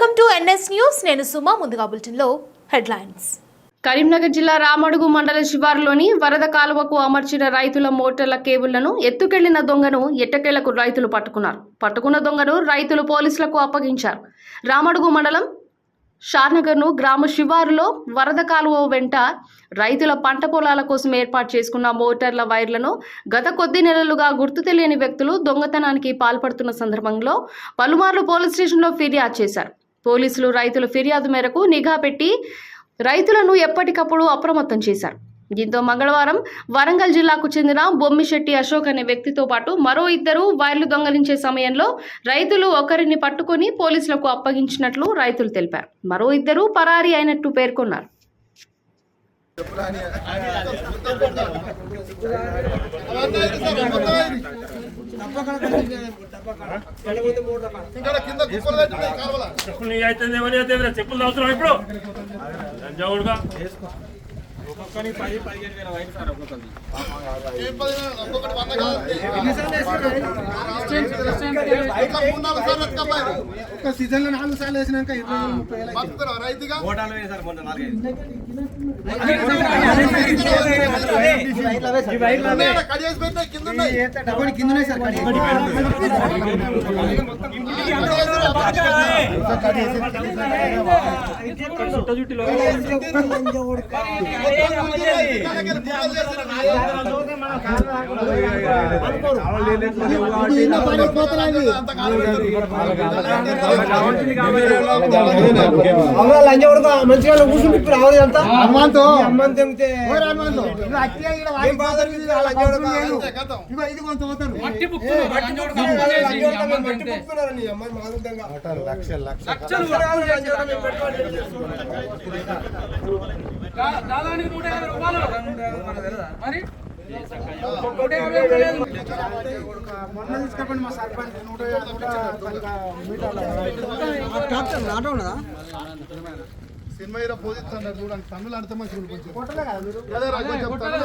Welcome to NS news. నేను సుమ ముందుగా బులెటిన్లో హెడ్లైన్స్. కరీంనగర్ జిల్లా రామడుగు మండల శివారులోని వరద కాలువకు అమర్చిన రైతుల మోటార్ల కేబుళ్ళను ఎత్తుకెళ్ళిన దొంగను ఎట్టకేలకు రైతులు పట్టుకున్నారు. పట్టుకున్న దొంగను రైతులు పోలీసులకు అప్పగించారు. రామడుగు మండలం షార్నగర్ను గ్రామ శివారులో వరద కాలువ వెంట రైతుల పంట పొలాల కోసం ఏర్పాటు చేసుకున్న మోటార్ల వైర్లను గత కొద్ది నెలలుగా గుర్తు తెలియని వ్యక్తులు దొంగతనానికి పాల్పడుతున్న సందర్భంలో పలుమార్లు పోలీస్ స్టేషన్లో ఫిర్యాదు చేశారు. పోలీసులు రైతుల ఫిర్యాదు మేరకు నిఘా పెట్టి రైతులను ఎప్పటికప్పుడు అప్రమత్తం చేశారు. దీంతో మంగళవారం వరంగల్ జిల్లాకు చెందిన బొమ్మిశెట్టి అశోక్ అనే వ్యక్తితో పాటు మరో ఇద్దరు వైర్లు దొంగలించే సమయంలో రైతులు ఒకరిని పట్టుకొని పోలీసులకు అప్పగించినట్లు రైతులు తెలిపారు. మరో ఇద్దరు పరారీ అయినట్టు పేర్కొన్నారు. చెప్పులు నీ అయితే చెప్పులు అవసరం ఇప్పుడు ఒక సీజన్లో నాలుగు సార్లు వేసినాక ఇరవై వేలు, ముప్పై వేలు అవుతుంది. బతుకురా రైతుగా? ఉన్నాయా? కడిగేసి పెట్టినాయి, కింద ఉన్నాయి. ఒకటి కింద ఉన్నాయి సార్ లంజ కొడుకు మంచిగా కూర్చుంటే ఇప్పుడు అవరు అంతా అమ్మంతో అమ్మని తెంగితే లక్ష లక్ష దాదానికి నూట యాభై రూపాయలు మరి. మొన్న తీసుకపోండి మా సర్పంచ్ నూట నూట మీటర్ల సినిమా హీరో చూడండి తమిళ అర్థం కొట్టలే కదా మీరు అదే కొంచెం